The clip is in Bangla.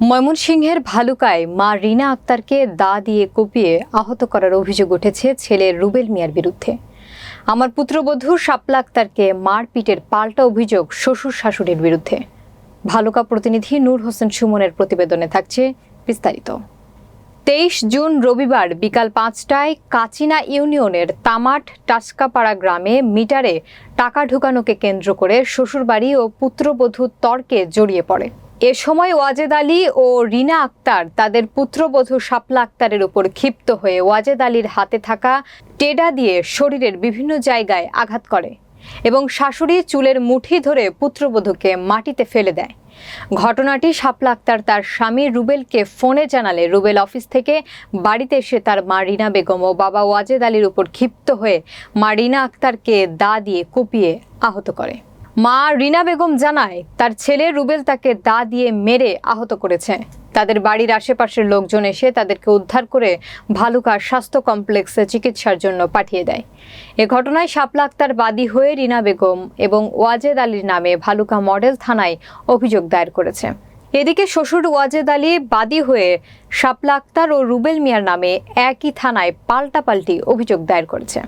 ময়মনসিংহের ভালুকায় মা রিনা আক্তারকে দা দিয়ে কুপিয়ে আহত করার অভিযোগ উঠেছে ছেলে রুবেল মিয়ার বিরুদ্ধে। আমার পুত্রবধূ শাপলা আক্তারকে মারপিটের পাল্টা অভিযোগ শ্বশুর শাশুড়ির বিরুদ্ধে। ভালুকা প্রতিনিধি নূর হোসেন সুমনের প্রতিবেদনে থাকছে বিস্তারিত। তেইশ জুন রবিবার বিকাল পাঁচটায় কাচিনা ইউনিয়নের তামাট টাচকাপাড়া গ্রামে মিটারে টাকা ঢুকানোকে কেন্দ্র করে শ্বশুরবাড়ি ও পুত্রবধূ তর্কে জড়িয়ে পড়ে। এ সময় ওয়াজেদ আলী ও রিনা আক্তার তাদের পুত্রবধূ শাপলা আক্তারের উপর ক্ষিপ্ত হয়ে ওয়াজেদ আলীর হাতে থাকা টেডা দিয়ে শরীরের বিভিন্ন জায়গায় আঘাত করে এবং শাশুড়ি চুলের মুঠি ধরে পুত্রবধূকে মাটিতে ফেলে দেয়। ঘটনাটি শাপলা আক্তার তার স্বামী রুবেলকে ফোনে জানালে রুবেল অফিস থেকে বাড়িতে এসে তার মা রিনা বেগম ও বাবা ওয়াজেদ আলীর উপর ক্ষিপ্ত হয়ে মা রিনা আক্তারকে দা দিয়ে কুপিয়ে আহত করে। মা রিনা বেগম জানায়, তার ছেলে রুবেল তাকে দা দিয়ে মেরে আহত করেছে। তাদের বাড়ির আশেপাশের লোকজন এসে তাদেরকে উদ্ধার করে ভালুকা স্বাস্থ্য কমপ্লেক্সে চিকিৎসার জন্য পাঠিয়ে দেয়। এ ঘটনায় শাপলা আক্তার বাদী হয়ে রিনা বেগম এবং ওয়াজেদ আলীর নামে ভালুকা মডেল থানায় অভিযোগ দায়ের করেছে। এদিকে শ্বশুর ওয়াজেদ আলী বাদী হয়ে শাপলা আক্তার ও রুবেল মিয়ার নামে একই থানায় পাল্টাপাল্টি অভিযোগ দায়ের করেছে।